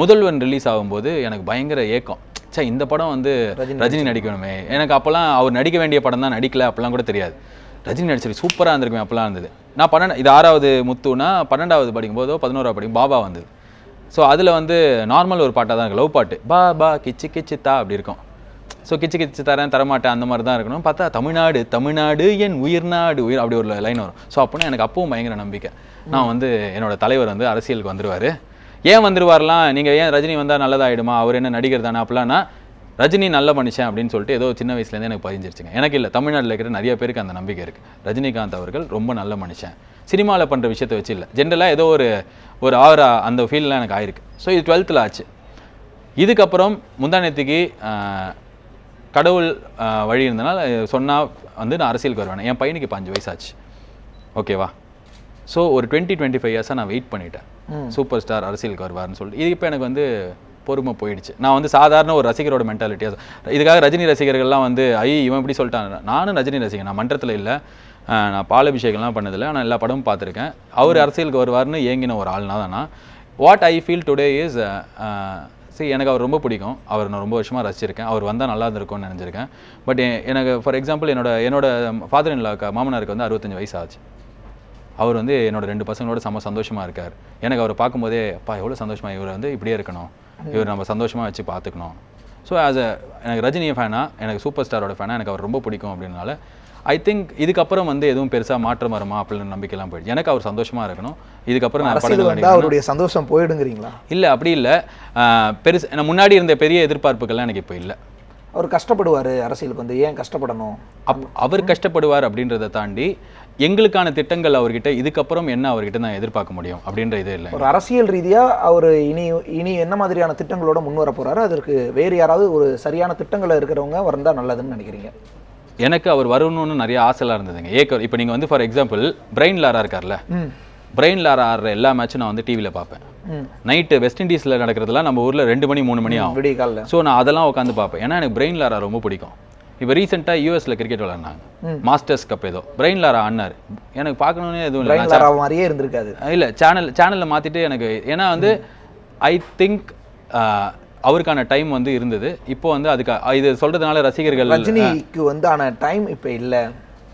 முதல்வன் release ஆகும்போது எனக்கு பயங்கர ஏக்கம். ச்சே இந்த படம் வந்து ரஜினி நடிக்கணுமே. எனக்கு அப்போல்லாம் அவர் நடிக்க வேண்டிய படம் தான் நடிக்கல அப்போல்லாம் கூட தெரியாது. ரஜினி நடிச்சிருக்கு சூப்பராக இருந்திருக்குமே அப்போல்லாம் இருந்தது. நான் பன்னெண்டு இது ஆறாவது முத்துனா பன்னெண்டாவது படிக்கும்போதோ பதினோராவது படிக்கும் பாபா வந்தது. ஸோ அதில் வந்து நார்மல் ஒரு பாட்டாக தான் இருக்கு லவ் பாட்டு. பா பா கிச்சு கிச்சு தா அப்படி இருக்கும். ஸோ கிச்சு கிச்சு தரேன் தரமாட்டேன் அந்த மாதிரி தான் இருக்கணும். பார்த்தா தமிழ்நாடு தமிழ்நாடு என் உயிர் நாடு உயிர் அப்படி ஒரு லைன் வரும். ஸோ அப்படின்னா எனக்கு அப்பவும் பயங்கர நம்பிக்கை. நான் வந்து என்னோட தலைவர் வந்து அரசியலுக்கு வந்துருவார். ஏன் வந்துருவார்லாம்? நீங்கள் ஏன் ரஜினி வந்தால் நல்லதாயிடுமா? அவர் என்ன நடிகர் தானே அப்படிலாம்னா ரஜினி நல்ல மனுஷன் அப்படின்னு சொல்லிட்டு ஏதோ சின்ன வயசுலேருந்து எனக்கு பதிஞ்சிருச்சுங்க. எனக்கு இல்லை தமிழ்நாட்டில் இருக்கிற நிறைய பேருக்கு அந்த நம்பிக்கை இருக்குது ரஜினிகாந்த் அவர்கள் ரொம்ப நல்ல மனுஷன். சினிமாவில் பண்ணுற விஷயத்தை வச்சு இல்லை. ஜென்ரலாக ஏதோ ஒரு ஒரு ஆறு அந்த ஃபீல்லாம் எனக்கு ஆயிருக்கு. ஸோ இது டுவெல்த்தில் ஆச்சு. இதுக்கப்புறம் முந்தானத்துக்கு கடவுள் வழி இருந்தனால் சொன்னால் வந்து நான் அரசியலுக்கு வருவேன். என் பையனுக்கு இப்போ அஞ்சு வயசாச்சு. ஓகேவா ஸோ ஒரு டுவெண்ட்டி டுவெண்ட்டி ஃபைவ் இயர்ஸாக நான் வெயிட் பண்ணிட்டேன். சூப்பர் ஸ்டார் அரசியலுக்கு வருவார்னு சொல்லிட்டு. இது இப்போ எனக்கு வந்து பொறுமை போயிடுச்சு. நான் வந்து சாதாரண ஒரு ரசிகரோட மென்டாலிட்டியாக இதுக்காக ரஜினி ரசிகர்கள்லாம் வந்து ஐ இவன் இப்படி சொல்லிட்டான். நானும் ரஜினி ரசிகன். நான் மன்றத்தில் இல்லை. நான் பாலாபிஷேகம்லாம் பண்ணதில்லை. ஆனால் எல்லா படமும் பார்த்துருக்கேன். அவர் அரசியலுக்கு வருவார்னு ஏங்கின ஒரு ஆள்னா தான்? நான் what I feel today is சரி எனக்கு அவர் ரொம்ப பிடிக்கும். அவர் நான் ரொம்ப வருஷமாக ரசிச்சிருக்கேன். அவர் வந்தால் நல்லா இருந்திருக்கும்னு நினச்சிருக்கேன். பட் எனக்கு ஃபார் எக்ஸாம்பிள் என்னோட என்னோட ஃபாதர் இன் மாமனாருக்கு வந்து அறுபத்தஞ்சு வயசு ஆச்சு. அவர் வந்து என்னோட ரெண்டு பசங்களோட செம்ம சந்தோஷமா இருக்கார். எனக்கு அவரை பார்க்கும்போதே அப்பா எவ்வளோ சந்தோஷமா இவர் வந்து இப்படியே இருக்கணும். இவர் நம்ம சந்தோஷமா வச்சு பார்த்துக்கணும். ஸோ ஆஸ் அ எனக்கு ரஜினி ஃபேனா எனக்கு சூப்பர் ஸ்டாரோட ஃபேனா எனக்கு அவர் ரொம்ப பிடிக்கும் அப்படின்னால ஐ திங்க் இதுக்கப்புறம் வந்து எதுவும் பெருசா மாற்றம் வருமா அப்படின்னு நம்பிக்கைலாம் போயிடுச்சு. எனக்கு அவர் சந்தோஷமா இருக்கணும். இதுக்கப்புறம் நான் அவருடைய சந்தோஷம் போயிடுங்கிறீங்களா? இல்லை அப்படி இல்லை. பெருசு நான் முன்னாடி இருந்த பெரிய எதிர்பார்ப்புகள்லாம் எனக்கு இப்போ இல்லை. அவர் கஷ்டப்படுவாரு அரசியலுக்கு வந்து ஏன் கஷ்டப்படணும்? அப் அவர் கஷ்டப்படுவார் அப்படின்றத தாண்டி எங்களுக்கான திட்டங்கள் அவர்கிட்ட இதுக்கப்புறம் என்ன அவர்கிட்ட நான் எதிர்பார்க்க முடியும் அப்படின்ற இது இல்லை ஒரு அரசியல் ரீதியா அவர் இனி இனி என்ன மாதிரியான திட்டங்களோட முன் வர போறாரு? அதற்கு வேறு யாராவது ஒரு சரியான திட்டங்களை இருக்கிறவங்க வந்தா நல்லதுன்னு நினைக்கிறீங்க? எனக்கு அவர் வரணும்னு நிறைய ஆசைலாம் இருந்ததுங்க. ஏக்க இப்போ நீங்கள் வந்து ஃபார் எக்ஸாம்பிள் பிரெயின் லாரா இருக்கார்ல? பிரெயின் லாரா ஆடுற எல்லா மேட்சும் நான் வந்து டிவியில் பார்ப்பேன். நைட்டு வெஸ்ட் இண்டீஸில் நடக்கிறதுலாம் நம்ம ஊரில் ரெண்டு மணி மூணு மணி ஆகும். விடிய காலில். ஸோ நான் அதெல்லாம் உட்காந்து பார்ப்பேன். ஏன்னா எனக்கு பிரெயின் லாரா ரொம்ப பிடிக்கும். இப்போ ரீசெண்டாக யூஎஸ்ல கிரிக்கெட் விளாட்னாங்க. மாஸ்டர்ஸ் கப் ஏதோ. பிரெயின் லாரா ஆடினார். எனக்கு பார்க்கணுன்னே எதுவும் இல்லை. மாதிரியே இருந்திருக்காது. இல்லை சேனல் சேனலில் மாற்றிட்டு எனக்கு ஏன்னா வந்து ஐ திங்க் அவருக்கான டைம் வந்து இருந்தது. இப்போ வந்து அதுக்கு இது சொல்கிறதுனால ரசிகர்கள் ரஜினிக்கு வந்து ஆன டைம் இப்போ இல்ல.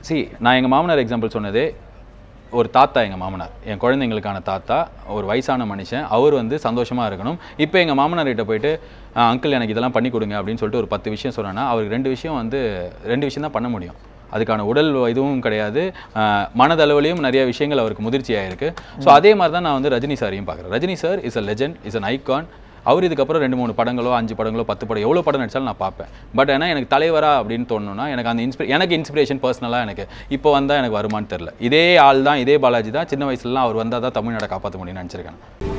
சி நான் எங்கள் மாமனார் எக்ஸாம்பிள் சொன்னதே. ஒரு தாத்தா எங்கள் மாமனார். என் குழந்தைங்களுக்கான தாத்தா ஒரு வயசான மனுஷன். அவர் வந்து சந்தோஷமாக இருக்கணும். இப்போ எங்கள் மாமனார் கிட்ட போயிட்டு அங்கிள் எனக்கு இதெல்லாம் பண்ணி கொடுங்க அப்படின்னு சொல்லிட்டு ஒரு பத்து விஷயம் சொன்னேன்னா அவருக்கு ரெண்டு விஷயம் வந்து ரெண்டு விஷயம் தான் பண்ண முடியும். அதுக்கான உடல் இதுவும் கிடையாது. மனதளவுலையும் நிறைய விஷயங்கள் அவருக்கு முதிர்ச்சியாக இருக்குது ஸோ அதே மாதிரி தான் நான் வந்து ரஜினி சாரையும் பார்க்குறேன். Rajini sir is a legend is an icon அவர் இதுக்கப்புறம் ரெண்டு மூணு படங்களோ அஞ்சு படங்களோ பத்து படம் எவ்வளோ படம் நடிச்சாலும் நான் பார்ப்பேன். பட் ஏன்னா எனக்கு தலைவரா அப்படின்னு தோணுன்னா எனக்கு அந்த இன்ஸ்பிரே எனக்கு இன்ஸ்பிரேஷன் பர்சனலாக எனக்கு. இப்போ வந்தால் எனக்கு வருமான்னு தெரில இதே ஆள் தான் இதே பாலாஜி தான் சின்ன வயசுலலாம் அவர் வந்தால் தான் தமிழ்நாடை காப்பாற்ற முடியும்னு நினச்சிருக்கேன்